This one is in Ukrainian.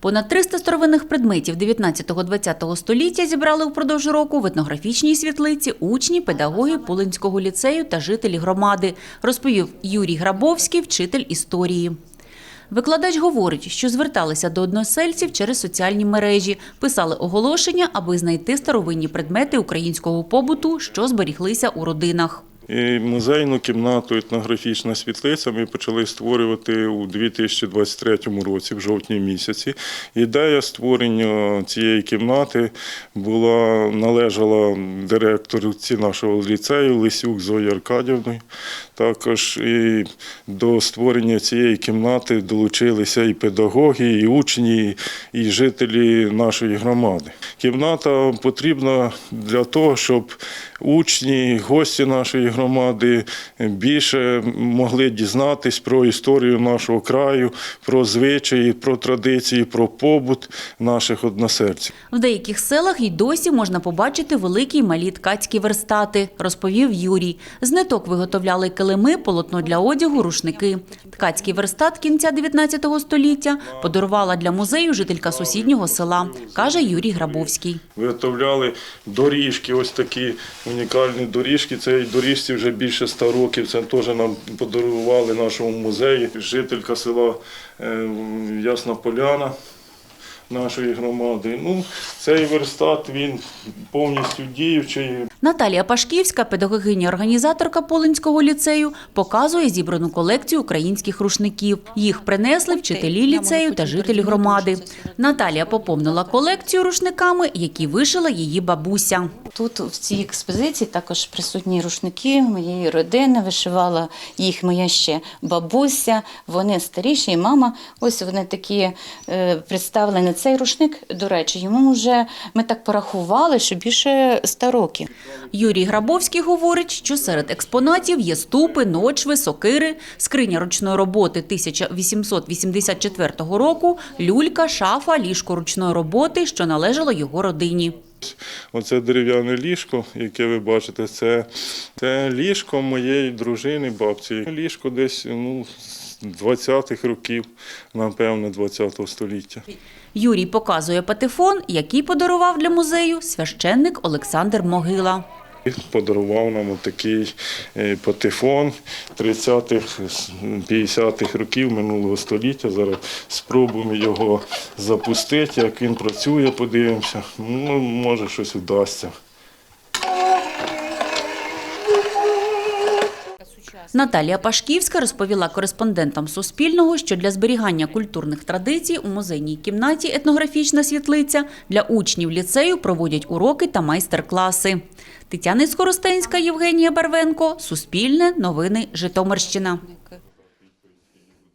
Понад 300 старовинних предметів 19-20 століття зібрали впродовж року в етнографічній світлиці учні, педагоги Пулинського ліцею та жителі громади, розповів Юрій Грабовський, вчитель історії. Викладач говорить, що зверталися до односельців через соціальні мережі, писали оголошення, аби знайти старовинні предмети українського побуту, що зберіглися у родинах. І музейну кімнату етнографічна світлиця ми почали створювати у 2023 році, в жовтні місяці. Ідея створення цієї кімнати була належала директорці нашого ліцею Лисюк Зої Аркадівни. Також і до створення цієї кімнати долучилися і педагоги, і учні, і жителі нашої громади. Кімната потрібна для того, щоб учні, гості нашої громади більше могли дізнатись про історію нашого краю, про звичаї, про традиції, про побут наших односельців. В деяких селах й досі можна побачити великі й малі ткацькі верстати, розповів Юрій. З ниток виготовляли килими, полотно для одягу, рушники. Ткацький верстат кінця 19 століття подарувала для музею жителька сусіднього села, каже Юрій Грабовський. Виготовляли доріжки, ось такі унікальні доріжки. Цій доріжці вже більше ста років. Це теж нам подарували нашому музеї. Жителька села е, Ясна Поляна нашої громади. Ну, цей верстат він повністю діючий. Наталія Пашківська, педагогиня-організаторка Полинського ліцею, показує зібрану колекцію українських рушників. Їх принесли вчителі ліцею та жителі громади. Наталія поповнила колекцію рушниками, які вишила її бабуся. Тут в цій експозиції також присутні рушники моєї родини. Вишивала їх моя ще бабуся. Вони старіші, і мама. Ось вони такі е, представлені. Цей рушник, до речі, йому вже ми так порахували, що більше 100 років. Юрій Грабовський говорить, що серед експонатів є ступи, ночви, сокири, скриня ручної роботи 1884 року, люлька, шафа, ліжко ручної роботи, що належало його родині. Оце дерев'яне ліжко, яке ви бачите, це, це ліжко моєї дружини, бабці. Ліжко десь ну, 20-х років, напевно, 20-го століття. Юрій показує патефон, який подарував для музею священник Олександр Могила. Подарував нам такий патефон 30-х, 50-х років минулого століття. Зараз спробуємо його запустити, як він працює, подивимося. Ну, може, щось вдасться. Наталія Пашківська розповіла кореспондентам Суспільного, що для зберігання культурних традицій у музейній кімнаті етнографічна світлиця для учнів ліцею проводять уроки та майстер-класи. Тетяна Скоростенська, Євгенія Барвенко, Суспільне, Новини, Житомирщина.